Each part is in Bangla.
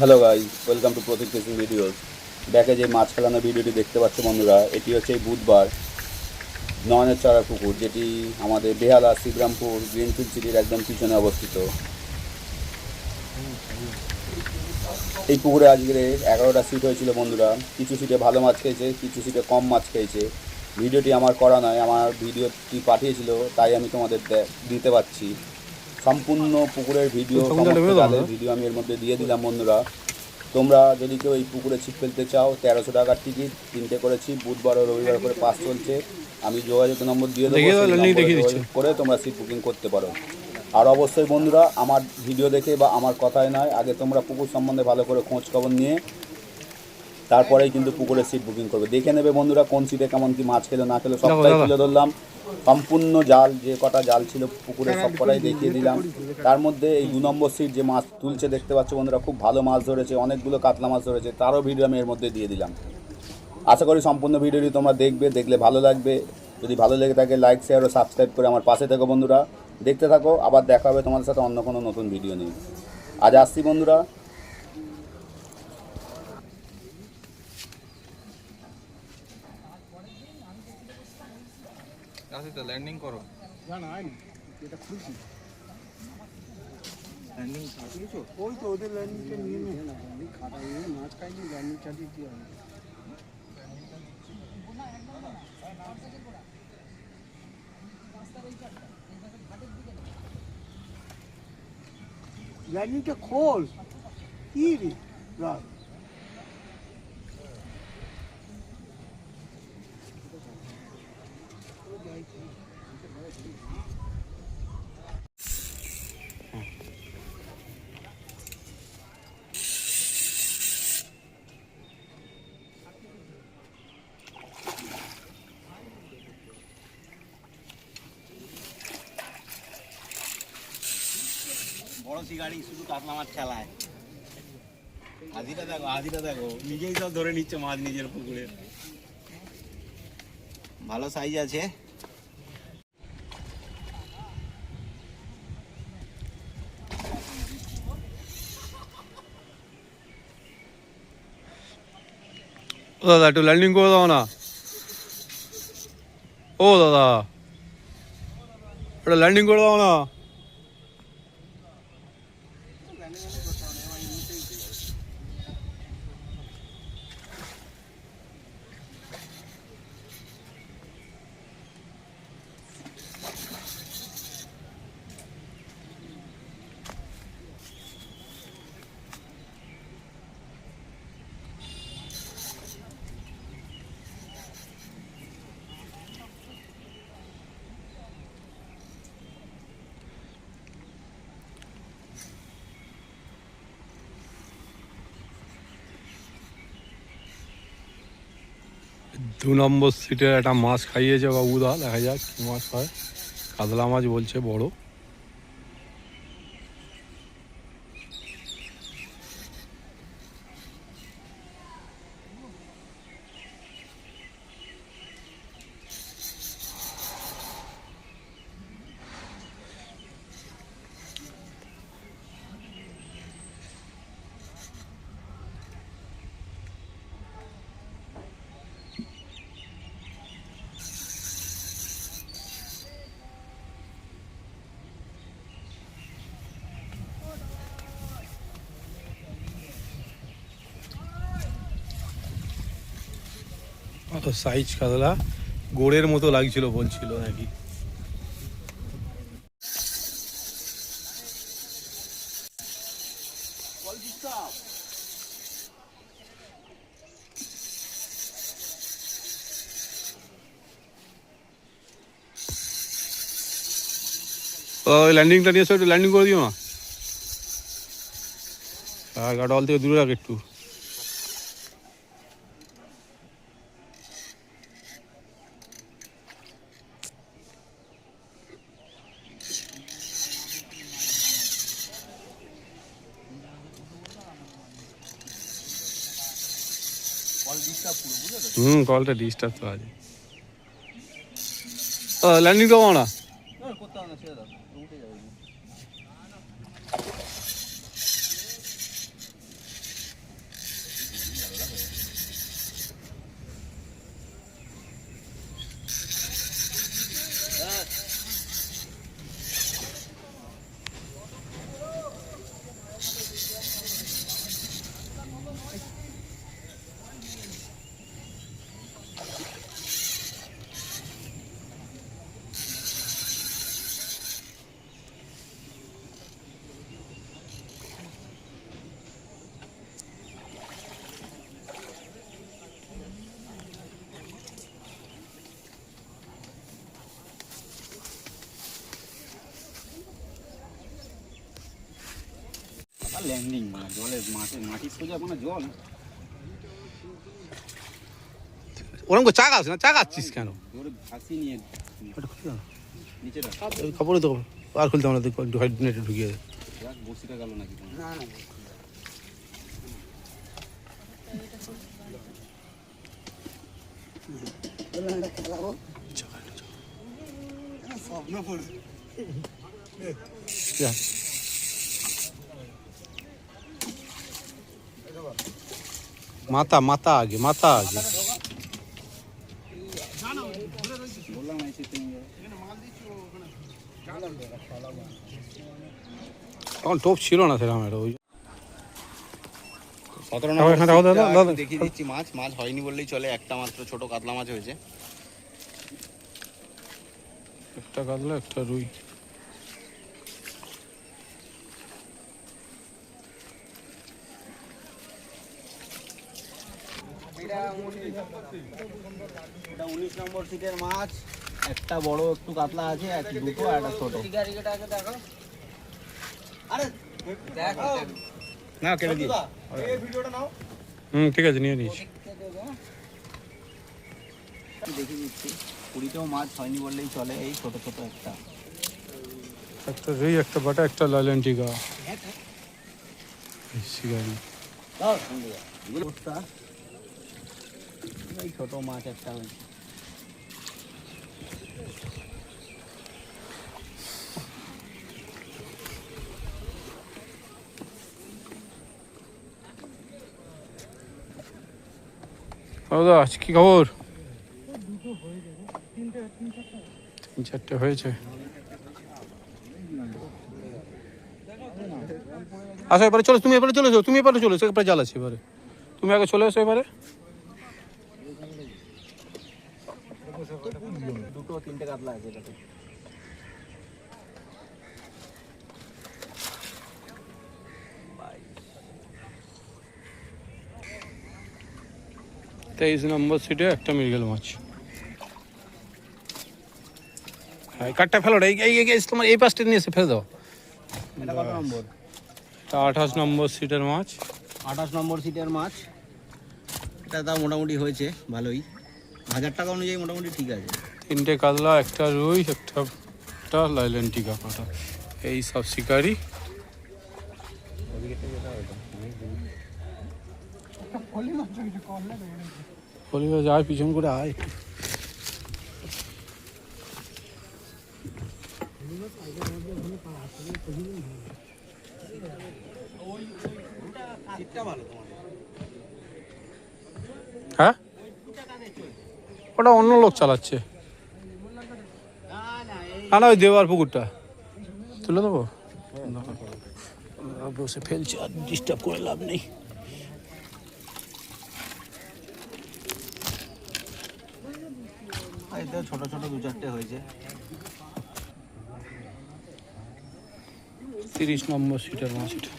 Hello guy welcome to Pratik fishing videos ব্যাকে যে মাছ খেলানো ভিডিওটি দেখতে পাচ্ছ বন্ধুরা, এটি হচ্ছে এই বুধবার নয়নের চড়া পুকুর, যেটি আমাদের বেহালা শ্রীগ্রামপুর গ্রিনফিল্ড সিটির একদম পিছনে অবস্থিত। এই পুকুরে আজকে এগারোটা সিট হয়েছিল বন্ধুরা। কিছু সিটে ভালো মাছ খেয়েছে, কিছু সিটে কম মাছ খেয়েছে। ভিডিওটি আমার করা নয়, আমার ভিডিওটি পাঠিয়েছিল, তাই আমি তোমাদের দিতে পারছি। সম্পূর্ণ পুকুরের ভিডিও জালের ভিডিও আমি এর মধ্যে দিয়ে দিলাম বন্ধুরা। তোমরা যদি কেউ এই পুকুরে ছিপ ফেলতে চাও তেরোশো টাকার টিকিট তিনটে করেছি বুধবার ও রবিবার করে পাস চলছে। আমি যোগাযোগ নম্বর দিয়ে দেবো করে তোমরা সিট বুকিং করতে পারো। আর অবশ্যই বন্ধুরা আমার ভিডিও দেখে বা আমার কথায় নয় আগে তোমরা পুকুর সম্বন্ধে ভালো করে খোঁজ খবর নিয়ে তারপরেই কিন্তু পুকুরের সিট বুকিং করবে। দেখে নেবে বন্ধুরা কোন সিটে কেমন কি মাছ খেলো না খেলো সবটাই তুলে ধরলাম। সম্পূর্ণ জাল যে কটা জাল ছিল পুকুরে সব কটাই দেখিয়ে দিলাম। তার মধ্যে এই দু নম্বর সিট যে মাছ তুলছে দেখতে পাচ্ছ বন্ধুরা খুব ভালো মাছ ধরেছে অনেকগুলো কাতলা মাছ ধরেছে তারও ভিডিও আমি এর মধ্যে দিয়ে দিলাম। আশা করি সম্পূর্ণ ভিডিওটি তোমরা দেখবে দেখলে ভালো লাগবে। যদি ভালো লেগে থাকে লাইক শেয়ার ও সাবস্ক্রাইব করে আমার পাশে থেকো বন্ধুরা। দেখতে থাকো আবার দেখা হবে তোমাদের সাথে অন্য কোনো নতুন ভিডিও নিয়ে। আজ আসছি বন্ধুরা। রাতে ল্যান্ডিং করো। ওই তো, ওদের ল্যান্ডিংটা নিয়ে নে। খাটা নিয়ে মাছ খাইনি ল্যান্ডিং চালিয়ে দিয়ে হবে। ল্যান্ডিংটা খোল। কি রে? রাত বড় শিকারি শুধু মাছ দেখো দেখো। নিজেই সব ধরে নিচ্ছে মাছ নিজের পুকুরে। ভালো সাইজ আছে। ও দাদা একটু ল্যান্ডিং করে দাও না। ও দাদা একটা ল্যান্ডিং করে দাও না। দু নম্বর সিটের একটা মাছ খাইয়েছে বাবুদা দেখা যাক কী মাছ হয়। কাতলা মাছ বলছে বড়। সাইজ কাতলা। গোড়ের মতো লাগছিল, বলছিল নাকি। ল্যান্ডিংটা নিয়ে এসো, একটু ল্যান্ডিং করে দিও না। আর গাটা অল থেকে দূরে রাখ একটু। হুম কলটা ডিস্টার্ব তো আছে ল্যান্ডিং দেবো না আর ল্যান্ডিং মানে জলের মাঠে মাটির সোজা কোনো জল। ওরকম করে চাগাস না? চাগাচ্ছিস কেন? ভাসি নিয়ে নিচে কাপড়ে তো আর খুলতে আমরা দেখো একটু হাইড নেটে ঢুকিয়ে বসিটা গেল নাকি না না স্বপ্ন মাথা মাথা আগে মাথা আগে। তখন টোপ ছিল না সেরকম ওই সতেরো। দেখিয়ে দিচ্ছি মাছ মাছ হয়নি বললেই চলে একটা মাত্র ছোট কাতলা মাছ হয়েছে। একটা কাতলা একটা রুই। এটা উনিশ নম্বর সিটের মাছ। একটা বড় একটু কাতলা আছে এক দুটো আর একটা ছোট। না কেটে দিই। হুম ঠিক আছে নিয়ে নিয়েছি দেখে দিচ্ছি পুরীতেও মাছ হয়নি বললেই চলে এই ছোট ছোট একটা। একটা রুই একটা বাটা একটা শিকারি এগুলোটা এই ছোট মাছ একটা হয়েছে কি খবর? তিন চারটে হয়েছে। আচ্ছা এবারে চলো তুমি এবারে চলে এসো তুমি এবারে চলে এসো এবারে জাল আছে এবারে। তুমি আগে চলে এসো এবারে। দুটো তিনটে কাতলা আছে এটাতে। তেইশ নম্বর সিটে একটা মৃগেল মাছ। কাঠটা ফেলো এই তোমার এই পাশটা নিয়ে এসে ফেলে দাও। এটা আঠাশ নম্বর সিটের মাছ। আঠাশ নম্বর সিটের মাছ। এটা তাও মোটামুটি হয়েছে ভালোই। হাজার টাকা অনুযায়ী মোটামুটি ঠিক আছে। তিনটে কাতলা, একটা রুই, একটা একটা লাইলেন্টিকা কাটা এই সব শিকারি। বলি যায় পিছন করে আয় হ্যাঁ? ওটা অন্য লোক চালাচ্ছে। না না ওই দেওয়ার পুকুরটা। তুলে দেবো? বসে ফেলছে আর ডিস্টার্ব করে লাভ নেই। ছোট ছোট দু চারটে হয়েছে। তিরিশ নম্বর সিটের মাছ এটা।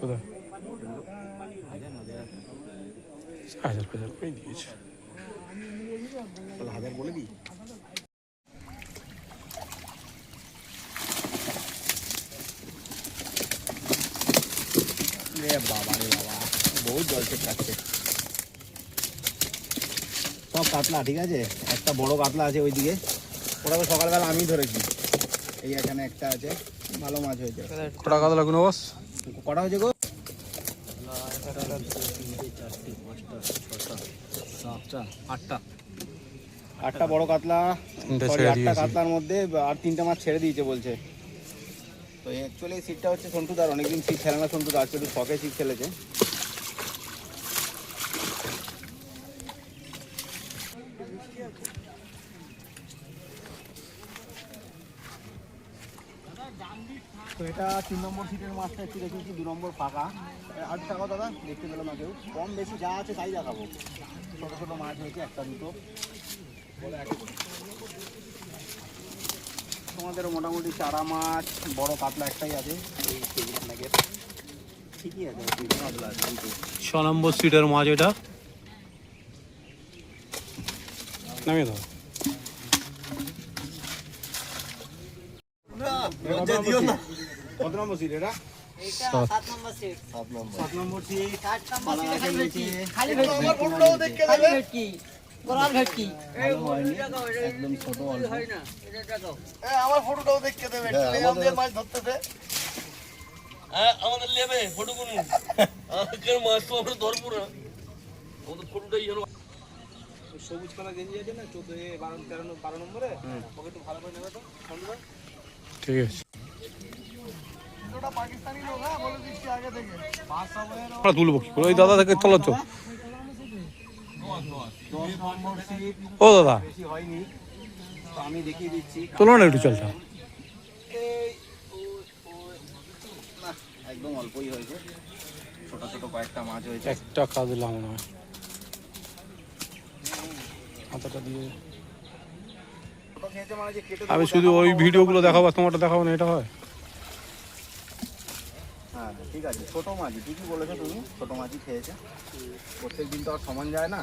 কোথায় হাজার হাজার করে দিয়েছে হাজার বলে দিই বাবা রে বাবা বহুত জল খাচ্ছে সব কাতলা, ঠিক আছে? একটা বড় কাতলা আছে ওইদিকে। ওটা সকালবেলা আমি ধরেছি। এই এখানে একটা আছে। ভালো মাছ হয়েছে। কটা কত লাগুন বস? কটা হয়েছে গো? আটটা। বড় কাতলা আটটা কাতলার মধ্যে আর তিনটে মাছ ছেড়ে দিয়েছে বলছে। তো অ্যাকচুয়ালি সিটটা হচ্ছে সন্টুদার অনেকদিন সিট খেলে না সন্টুদা আজকে একটু শখে সিট খেলেছে। এটা তিন নম্বর সিটের মাছটা একটু দেখেছি দু নম্বর ফাঁকা। আট টাকা দাদা দেখতে পেলাম না কেউ। কম বেশি যা আছে তাই দেখাবো। ছোটো ছোটো মাছ হয়েছে একটা দুটো। তোমাদের মোটামুটি চারা মাছ বড় কাতলা একটাই আছে। এই কেজি ঠিকই আছে কাতলা আছে ছ নম্বর সিটের মাছ এটা। নামিয়ে দাও। কত নম্বর সাত। নম্বর সিট নম্বর। সিট নম্বর সিটে খালি ভেটকি। খালি আমার ভেটকি। ফটোটাও দেখে খালি ভেটকি। কোরাল ভেটকি। একদম ছোট অল্প। হয় না এটা আমার ফটোটাও দেখতে দেবে মাছ ধরতে দে আমাদের নেবে ফটো কোন মাছ তো আমরা ধরবো না। আমাদের ফটোটাই যেন সবুজ কালার গেঞ্জি আছে না চোদ্দ বারো তেরো বারো নম্বরে? ওকে একটু ভালো করে নেবে তো ঠিক আছে ওটা পাকিস্তানি লোক হ্যাঁ বলে দিচ্ছি আগে থেকে ভাষা বলে আমরা তুলবো কি করে? ওই দাদা থেকে তোলো তো ও দাদা। তোলো না একটু চলটা। না একটা কাজলা মনে হয় মাথাটা দিয়ে। আমি শুধু ওই না, ভিডিওগুলো দেখাবো তোমারটা দেখাবো না এটা হয় হ্যাঁ। ঠিক আছে, ছোট মাছ ঠিকই বলেছ তুমি, ছোট মাছই খেয়েছে। প্রত্যেক দিন তো আর সমান যায় না।